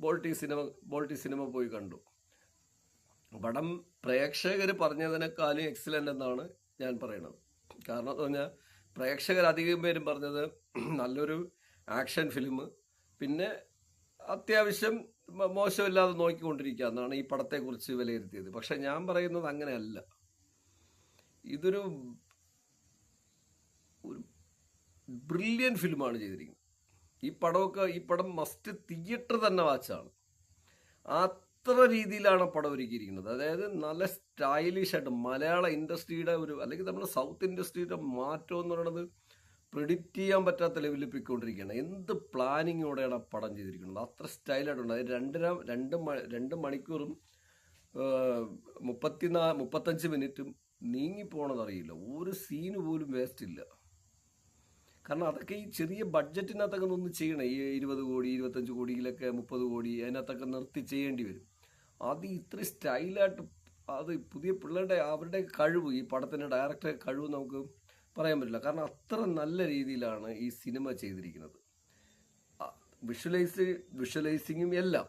ബോൾട്ടി cinema ബോൾട്ടി cinema പോയി കണ്ടു. പടം പ്രേക്ഷകർ പറഞ്ഞതിനേക്കാളും എക്സലന്റ് എന്നാണ് ഞാൻ പറയുന്നത് കാരണം എന്ന് പറഞ്ഞാൽ പ്രേക്ഷകർ അധികം പേരും പറഞ്ഞത് നല്ലൊരു ആക്ഷൻ ഫിലിം പിന്നെ അത്യാവശ്യം മോശമില്ലാതെ നോക്കിക്കൊണ്ടിരിക്കുക എന്നാണ് ഈ പടത്തെക്കുറിച്ച് വിലയിരുത്തിയത്. പക്ഷെ ഞാൻ പറയുന്നത് അങ്ങനെയല്ല. ഇതൊരു ഒരു ബ്രില്യൻ ഫിലിമാണ് ചെയ്തിരിക്കുന്നത്. ഈ പടമൊക്കെ ഈ പടം മസ്റ്റ് തിയേറ്റർ തന്നെ വാച്ചാണ്. അത്ര രീതിയിലാണ് പടം ഒരുക്കിയിരിക്കുന്നത്. അതായത് നല്ല സ്റ്റൈലിഷ് ആയിട്ട് മലയാള ഇൻഡസ്ട്രിയുടെ ഒരു അല്ലെങ്കിൽ നമ്മുടെ സൗത്ത് ഇൻഡസ്ട്രിയുടെ മാറ്റം എന്ന് പറയുന്നത് പ്രിഡിക്റ്റ് ചെയ്യാൻ പറ്റാത്ത ലെവലിൽ പോയിക്കൊണ്ടിരിക്കുകയാണ്. എന്ത് പ്ലാനിങ്ങോടെയാണ് ആ പടം ചെയ്തിരിക്കുന്നത്? അത്ര സ്റ്റൈലായിട്ടുണ്ട് അതായത് രണ്ടര രണ്ട് രണ്ട് മണിക്കൂറും മുപ്പത്തിനാ മുപ്പത്തഞ്ച് മിനിറ്റും നീങ്ങിപ്പോണതറിയില്ല ഒരു സീന് പോലും വേസ്റ്റ് ഇല്ല. കാരണം അതൊക്കെ ഈ ചെറിയ ബഡ്ജറ്റിനകത്തൊക്കെ ഒന്ന് ചെയ്യണം. ഈ ഇരുപത് കോടി ഇരുപത്തഞ്ച് കോടിയിലൊക്കെ മുപ്പത് കോടി അതിനകത്തൊക്കെ നിർത്തി ചെയ്യേണ്ടി വരും. അത് ഇത്ര സ്റ്റൈലായിട്ട് അത് പുതിയ പിള്ളേരുടെ അവരുടെ കഴിവ് ഈ പടത്തിന്റെ ഡയറക്ടറെ കഴിവ് നമുക്ക് പറയാൻ പറ്റില്ല. കാരണം അത്ര നല്ല രീതിയിലാണ് ഈ സിനിമ ചെയ്തിരിക്കുന്നത്. വിഷ്വലൈസ് വിഷ്വലൈസിങ്ങും എല്ലാം.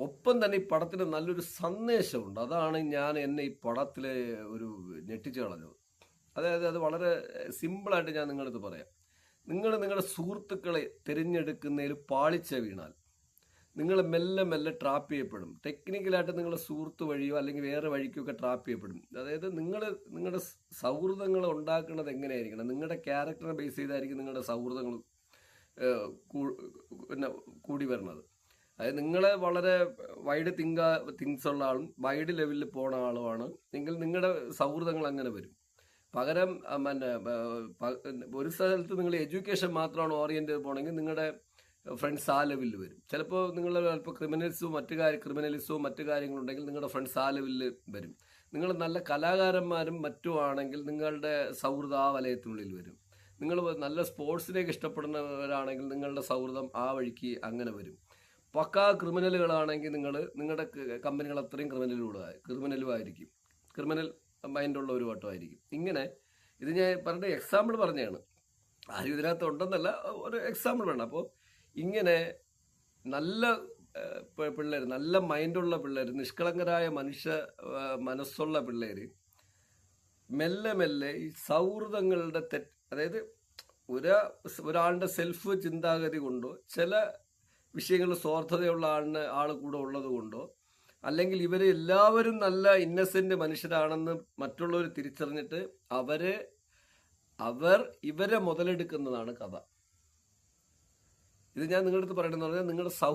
ഒപ്പം തന്നെ ഈ പടത്തിന് നല്ലൊരു സന്ദേശമുണ്ട്. അതാണ് ഞാൻ എന്നെ ഈ പടത്തിലെ ഒരു ഞെട്ടിച്ചു കളഞ്ഞത്. അതായത് അത് വളരെ സിമ്പിളായിട്ട് ഞാൻ നിങ്ങളടുത്ത് പറയാം. നിങ്ങൾ നിങ്ങളുടെ സുഹൃത്തുക്കളെ തിരഞ്ഞെടുക്കുന്നതിൽ പാളിച്ച വീണാൽ നിങ്ങൾ മെല്ലെ മെല്ലെ ട്രാപ്പ് ചെയ്യപ്പെടും. ടെക്നിക്കലായിട്ട് നിങ്ങളുടെ സുഹൃത്ത് വഴിയോ അല്ലെങ്കിൽ വേറെ വഴിക്കോ ഒക്കെ ട്രാപ്പ് ചെയ്യപ്പെടും. അതായത് നിങ്ങൾ നിങ്ങളുടെ സൗഹൃദങ്ങൾ ഉണ്ടാക്കുന്നത് എങ്ങനെയായിരിക്കണം? നിങ്ങളുടെ ക്യാരക്ടറെ ബേസ് ചെയ്തായിരിക്കും നിങ്ങളുടെ സൗഹൃദങ്ങൾ പിന്നെ കൂടി വരുന്നത്. അതായത് നിങ്ങൾ വളരെ വൈഡ് തിങ്ക തിങ്സ് ഉള്ള ആളും വൈഡ് ലെവലിൽ പോണ ആളുമാണ്. എങ്കിൽ നിങ്ങളുടെ സൗഹൃദങ്ങൾ അങ്ങനെ വരും. പകരം പിന്നെ ഒരു സ്ഥലത്ത് നിങ്ങൾ എഡ്യൂക്കേഷൻ മാത്രമാണ് ഓറിയന്റ് പോകണമെങ്കിൽ നിങ്ങളുടെ ഫ്രണ്ട്സ് ആ ലെവലിൽ വരും. ചിലപ്പോൾ നിങ്ങൾ ചിലപ്പോൾ ക്രിമിനൽസോ മറ്റു കാര്യം ക്രിമിനലിസോ മറ്റു കാര്യങ്ങളുണ്ടെങ്കിൽ നിങ്ങളുടെ ഫ്രണ്ട്സ് ആ ലെവലിൽ വരും. നിങ്ങൾ നല്ല കലാകാരന്മാരും മറ്റും ആണെങ്കിൽ നിങ്ങളുടെ സൗഹൃദം ആ വലയത്തിനുള്ളിൽ വരും. നിങ്ങൾ നല്ല സ്പോർട്സിലേക്ക് ഇഷ്ടപ്പെടുന്നവരാണെങ്കിൽ നിങ്ങളുടെ സൗഹൃദം ആ വഴിക്ക് അങ്ങനെ വരും. പക്കാ ക്രിമിനലുകളാണെങ്കിൽ നിങ്ങൾ നിങ്ങളുടെ കമ്പനികൾ അത്രയും ക്രിമിനലുകളായി ക്രിമിനലുമായിരിക്കും ക്രിമിനൽ മൈൻഡുള്ള ഒരു വട്ടമായിരിക്കും. ഇങ്ങനെ ഇത് ഞാൻ പറഞ്ഞ എക്സാമ്പിൾ പറഞ്ഞതാണ്. ആരും ഇതിനകത്ത് ഉണ്ടെന്നല്ല ഒരു എക്സാമ്പിൾ വേണം. അപ്പോൾ ഇങ്ങനെ നല്ല പിള്ളേർ നല്ല മൈൻഡുള്ള പിള്ളേർ നിഷ്കളങ്കരായ മനുഷ്യ മനസ്സുള്ള പിള്ളേർ മെല്ലെ മെല്ലെ ഈ സൗഹൃദങ്ങളുടെ തെറ്റ് അതായത് ഒരാ ഒരാളുടെ സെൽഫ് ചിന്താഗതി കൊണ്ടോ ചില വിഷയങ്ങളിൽ സ്വാർത്ഥതയുള്ള ആളിന് ആൾ കൂടെ ഉള്ളത് കൊണ്ടോ അല്ലെങ്കിൽ ഇവർ എല്ലാവരും നല്ല ഇന്നസെന്റ് മനുഷ്യരാണെന്ന് മറ്റുള്ളവർ തിരിച്ചറിഞ്ഞിട്ട് അവരെ അവർ ഇവരെ മുതലെടുക്കുന്നതാണ് കഥ. ഇത് ഞാൻ നിങ്ങളുടെ അടുത്ത് പറയണമെന്ന് പറഞ്ഞാൽ നിങ്ങളുടെ സൗ